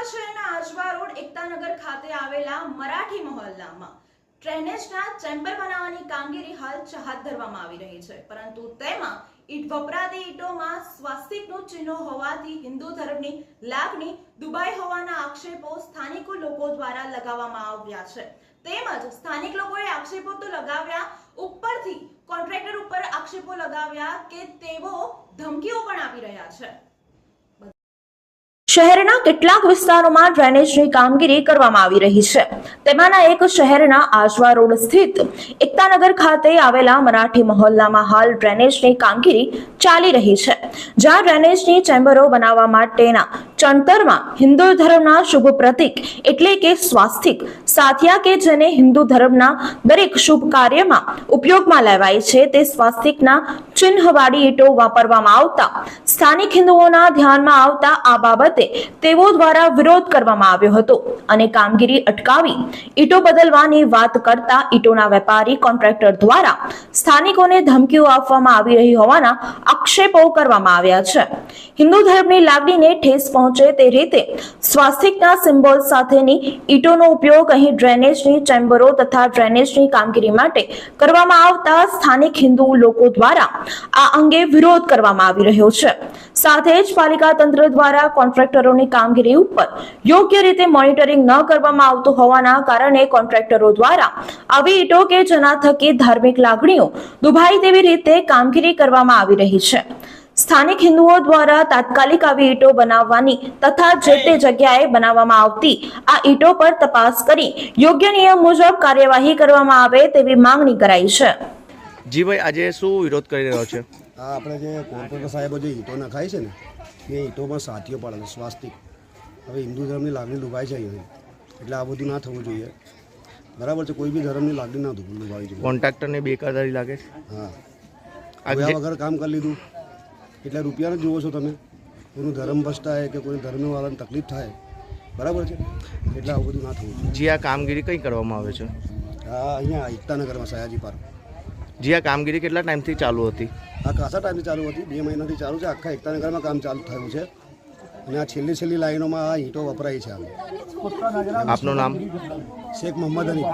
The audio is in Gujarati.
અમદાવાદ શહેરના આજવા રોડ એકતાનગર ખાતે આવેલા મરાઠી મહોલ્લામાં ડ્રેનેજના ચેમ્બર બનાવવાની કામગીરી હાલ હાથ ધરવામાં આવી રહી છે. પરંતુ તેમાં ઈટ વપરાતી ઈટોમાં સ્વાસ્તિકનું ચિહ્નો હોવાથી હિન્દુ ધર્મની લાગણી દુબાઈ હોવાના આક્ષેપો સ્થાનિકો લોકો દ્વારા લગાવવામાં આવ્યા છે. તેમજ સ્થાનિક લોકોએ આક્ષેપો તો લગાવ્યા, ઉપરથી કોન્ટ્રાક્ટર ઉપર આક્ષેપો લગાવ્યા કે તેઓ ધમકીઓ પણ આપી રહ્યા છે. શહેરના કેટલાક વિસ્તારોમાં ડ્રેનેજની કામગીરી કરવામાં આવી રહી છે. તેમાંના એક શહેરના આજવા રોડ સ્થિત એકતાનગર ખાતે આવેલા મરાઠી મહોલ્લામાં હાલ ડ્રેનેજની કામગીરી ચાલી રહી છે. જ્યાં ડ્રેનેજની ચેમ્બરો બનાવવા માટેના ચણતરમાં હિન્દુ ધર્મના શુભ પ્રતીક એટલે કે સ્વાસ્તિક સાથિયા કે જેને હિન્દુ ધર્મના દરેક શુભ કાર્યમાં ઉપયોગમાં લેવાય છે તે સ્વાસ્તિકના ચિહ્નવાળી ઈંટો વાપરવામાં આવતા, સ્થાનિક હિન્દુઓના ધ્યાનમાં આવતા આ બાબતે તેઓ દ્વારા વિરોધ કરવામાં આવ્યો હતો અને કામગીરી અટકાવી ઈંટો બદલવાની વાત કરતા ઈંટોના વેપારી કોન્ટ્રાક્ટર દ્વારા સ્થાનિકોને ધમકીઓ આપવામાં આવી રહી હોવાના આક્ષેપો કરવામાં આવ્યા છે. હિન્દુ ધર્મની લાગણીને ઠેસ પહોંચે તે રીતે સ્વાસ્તિકના સિમ્બોલ સાથેની ઈંટોનો ઉપયોગ અહીં ડ્રેનેજની ચેમ્બરો તથા ડ્રેનેજની કામગીરી માટે કરવામાં આવતા સ્થાનિક હિન્દુ લોકો દ્વારા આ અંગે વિરોધ કરવામાં આવી રહ્યો છે. સાથે જ પાલિકા તંત્ર દ્વારા કોન્ટ્રાક્ટરોની કામગીરી ઉપર યોગ્ય રીતે મોનિટરિંગ ન કરવામાં આવતું હોવાના કારણે કોન્ટ્રાક્ટરો દ્વારા આવી ઈંટો કે જેના થકી ધાર્મિક લાગણીઓ દુભાઈ તેવી રીતે કામગીરી કરવામાં આવી રહી છે. સ્થાનિક હિન્દુઓ દ્વારા તાત્કાલિક આવી ઈંટો બનાવવાની તથા જે તે જગ્યાએ બનાવવામાં આવતી આ ઈંટો પર તપાસ કરી યોગ્ય નિયમ મુજબ કાર્યવાહી કરવામાં આવે તેવી માંગણી કરાઈ છે. જી ભાઈ આજે શું વિરોધ કરી રહ્યો છે? આ આપણે જે કોર્પોરેટર સાહેબો જે ઈટો નખાય છે ને એ ઈટોમાં સાથીઓ પડે છે સ્વાસ્તિક. હવે હિન્દુ ધર્મની લાગણી ડૂબાય છે અહીંયા એટલે આ બધું ના થવું જોઈએ. બરાબર છે કોઈ બી ધર્મની લાગણી ના ડૂબાવી જોઈએ. કોન્ટ્રાક્ટરને બેકારદારી લાગે છે? હા. આ વગર કામ કરી લીધું. એટલે રૂપિયાને જુઓ છો તમે. કોઈનું ધર્મ ભ્રષ્ટ થાય કે કોઈ ધર્મવાળાને તકલીફ થાય બરાબર છે? એટલે આવું બધું ના થવું જોઈએ. જી આ કામગીરી કઈ કરવામાં આવે છે? હા અહીંયા એકતાનગરમાં સયાજી પાર્ક જી આ કામગીરી કેટલા ટાઈમથી ચાલુ હતી? આ ખાસા ટાઈમથી ચાલુ હતી. બે મહિનાથી ચાલુ છે. આખા એકતાનગરમાં કામ ચાલુ થયું છે. અને આ છેલ્લી છેલ્લી લાઈનોમાં આ ઈંટો વપરાય છે. આપનું નામ? શેખ મોહમ્મદ અલી.